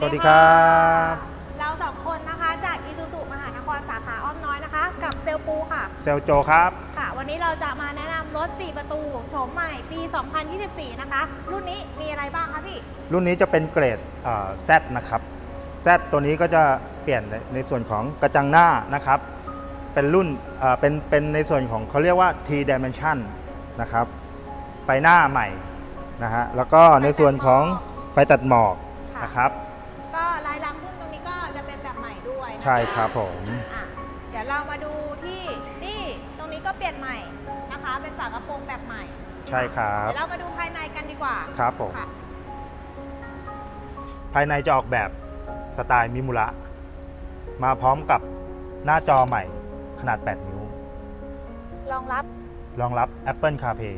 สวัสดีครับเราสองคนนะคะจากอีซูซูมหานครสาขาอ้อมน้อยนะคะ กับเซลปูค่ะ เซลโจครับ ค่ะ วันนี้เราจะมาแนะนำรถ 4 ประตูโฉมใหม่ปี 2024 นะคะ รุ่นนี้มีอะไรบ้างคะพี่ รุ่นนี้จะเป็นเกรดแซดนะครับแซดตัวนี้ก็จะเปลี่ยนในในส่วนของกระจังหน้านะครับ เป็นรุ่นเอ่อเป็นเป็นในส่วนของเขาเรียกว่า T dimension นะครับไฟหน้าใหม่นะฮะแล้วก็ในส่วนของไฟตัดหมอกค่ะนะครับ ใช่ครับผม อะเดี๋ยวเรามาดูที่นี่ตรงนี้ก็เปลี่ยนใหม่นะคะ เป็นฝากระโปรงแบบใหม่ใช่ครับเดี๋ยวเรามาดูภายในกันดีกว่าครับผม ค่ะภายในจะออกแบบสไตล์มิมุระ มาพร้อมกับหน้าจอใหม่ขนาด 8 นิ้ว รองรับรองรับ Apple CarPlay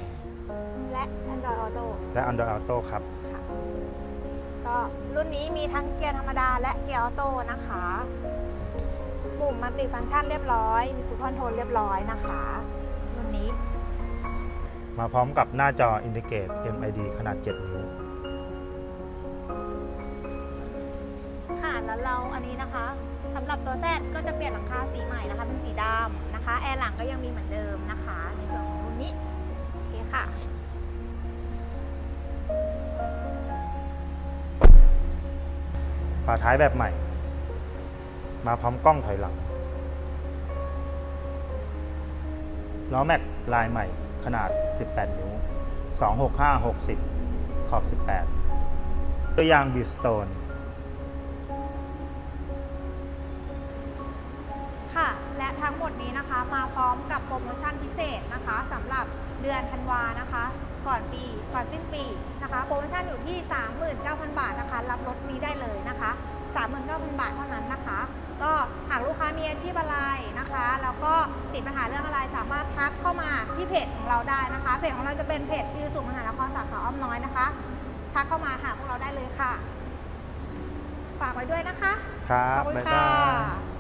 และ Android Auto และ Android Auto ครับค่ะก็รุ่นนี้มีทั้งเกียร์ธรรมดาและเกียร์ออโต้นะคะปุ่ มมัลติฟังก์ชันเรียบร้อย มีคูคอนโทรลเรียบร้อยนะคะรุ่นนี้ มาพร้อมกับหน้าจอ Indicate MID ขนาด 7 นิ้ว ค่ะแล้วเราอันนี้นะคะสำหรับตัวแซดก็จะเปลี่ยนหลังคาสีใหม่นะคะ เป็นสีดำนะคะ แอร์หลังก็ยังมีเหมือนเดิมนะคะ ในส่วนของรุ่นนี้ โอเคค่ะฝาท้ายแบบใหม่ มาพร้อมกล้องถอยหลัง ล้อแม็กลายใหม่ขนาด 18 นิ้ว 265 60 ขอบ 18 ตัวยางบิสโตนค่ะ และทั้งหมดนี้นะคะมาพร้อมกับโปรโมชั่นพิเศษนะคะสำหรับเดือนธันวานะคะ ก่อนปีก่อนสิ้นปีนะคะ โปรโมชั่นอยู่ที่ 39,000 บาทนะคะ รับรถนี้ได้เลยนะคะ 39,000 บาทเท่านั้นนะคะ ก็หากลูกค้ามีอาชีพอะไรนะคะ แล้วก็ ติดปัญหาเรื่องอะไรสามารถทักเข้ามาที่เพจของเราได้นะคะ เพจของเราจะเป็นเพจที่สุมหานครสาขาอ้อมน้อยนะคะ ทักเข้ามาหาพวกเราได้เลยค่ะ ฝากไว้ด้วยนะคะ ครัขบอบคุณบ๊ายค่บายะ